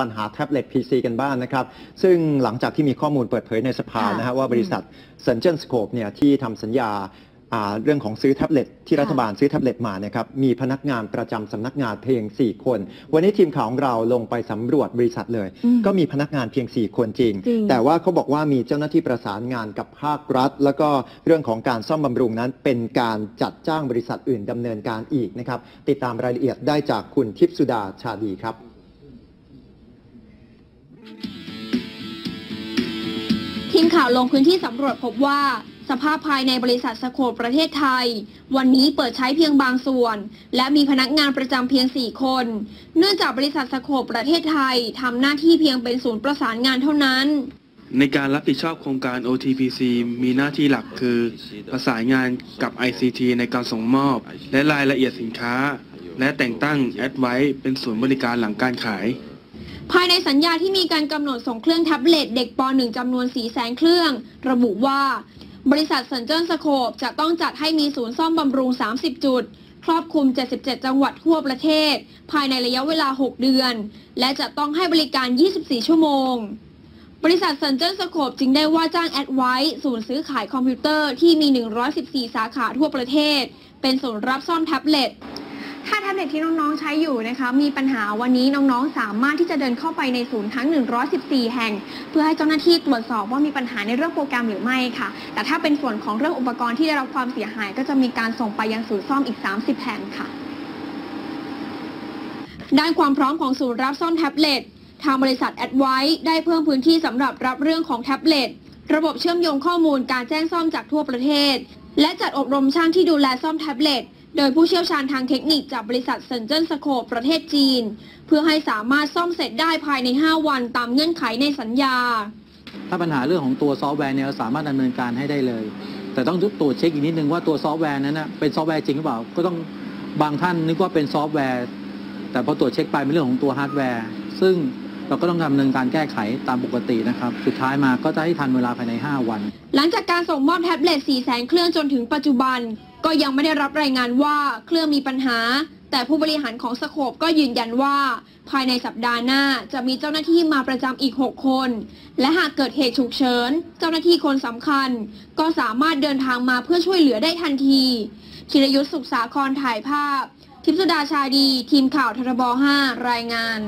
ปัญหาแท็บเล็ต PC กันบ้างนะครับ ซึ่งหลังจากที่มีข้อมูลเปิดเผยในสภาค่ะนะฮะว่าบริษัท s ซนเจนสโคปเนี่ยที่ทำสัญญาอ่าเรื่องของซื้อแท็บเล็ตที่ค่ะรัฐบาลซื้อแท็บเล็ตมานะครับมีพนักงานประจำสำนักงานเพียง 4 คน วันนี้ทีมข่าวของเราลงไปสำรวจบริษัทเลยอืมก็มีพนักงานเพียง 4 คนจริงจริง แต่ว่าเขาบอกว่ามีเจ้าหน้าที่ประสานงานกับภาครัฐ แล้วก็เรื่องของการซ่อมบำรุงนั้น เป็นการจัดจ้างบริษัทอื่นดำเนินการอีกนะครับติดตามรายละเอียดได้จากคุณทิพย์สุดาชาดีครับ ทีมข่าวลงพื้นที่สำรวจพบว่า สภาพภายในบริษัทสโคปประเทศไทย วันนี้เปิดใช้เพียงบางส่วน และมีพนักงานประจำเพียง 4 คน เนื่องจากบริษัทสโคปประเทศไทยทำหน้าที่เพียงเป็นศูนย์ประสานงานเท่านั้น ในการรับผิดชอบโครงการ OTPC มีหน้าที่หลักคือ ประสานงานกับ ICT ในการส่งมอบ และรายละเอียดสินค้า และแต่งตั้งแอดไว้เป็นศูนย์บริการหลังการขาย ภายในสัญญาที่มีการกำหนดส่งเครื่องแท็บเล็ตเด็กป .1 จำนวน4แสนเครื่อง ระบุว่า บริษัทเซนเจอร์สโคปจะต้องจัดให้มีศูนย์ซ่อมบำรุง 30 จุด ครอบคลุม 77 จังหวัดทั่วประเทศ ภายในระยะเวลา 6 เดือน และจะต้องให้บริการ 24 ชั่วโมง บริษัทเซนเจอร์สโคปจึงได้ว่าจ้างแอดไว้ศูนย์ซื้อขายคอมพิวเตอร์ที่มี 114 สาขาทั่วประเทศ เป็นศูนย์รับซ่อมแท็บเล็ต ถ้าแท็บเล็ตที่น้องๆใช้อยู่นะคะมีปัญหาวันนี้น้องๆ สามารถที่จะเดินเข้าไปในศูนย์ทั้ง 114 แห่ง เพื่อให้เจ้าหน้าที่ตรวจสอบว่ามีปัญหาในเรื่องโปรแกรมหรือไม่ค่ะ แต่ถ้าเป็นส่วนของเรื่องอุปกรณ์ที่ได้รับความเสียหาย ก็จะมีการส่งไปยังศูนย์ซ่อมอีก 30 แห่งค่ะ ด้านความพร้อมของศูนย์รับซ่อมแท็บเล็ตทางบริษัทแอดไวได้เพิ่มพื้นที่สำหรับรับเรื่องของแท็บเล็ตระบบเชื่อมโยงข้อมูลการแจ้งซ่อมจากทั่วประเทศ และจัดอบรมช่างที่ดูแลซ่อมแท็บเล็ต โดยผู้เชี่ยวชาญทางเทคนิคจากบริษัทเซนเจอร์สโคปประเทศจีน เพื่อให้สามารถซ่อมเสร็จได้ภายใน 5 วันตามเงื่อนไขในสัญญา ถ้าปัญหาเรื่องของตัวซอฟต์แวร์เนี่ยเราสามารถดำเนินการให้ได้เลย แต่ต้องตรวจเช็คอีกนิดนึงว่าตัวซอฟต์แวร์นั้นนะเป็นซอฟต์แวร์จริงหรือเปล่าก็ต้องบางท่านนึกว่าเป็นซอฟต์แวร์ แต่พอตรวจเช็คไปเป็นเรื่องของตัวฮาร์ดแวร์ ซึ่งเราก็ต้องดำเนินการแก้ไขตามปกตินะครับ สุดท้ายมาก็จะให้ทันเวลาภายใน 5 วัน หลังจากการส่งมอบแท็บเล็ต4แสนเครื่องจนถึงปัจจุบัน ก็ยังไม่ได้รับรายงานว่าเครื่องมีปัญหา แต่ผู้บริหารของสโคปก็ยืนยันว่า ภายในสัปดาห์หน้าจะมีเจ้าหน้าที่มาประจำอีก 6 คน และหากเกิดเหตุฉุกเฉิน เจ้าหน้าที่คนสำคัญ ก็สามารถเดินทางมาเพื่อช่วยเหลือได้ทันทีธีรยุทธสุขสาครถ่ายภาพ ทิพสุดาชาดี ทีมข่าวทรบ5รายงาน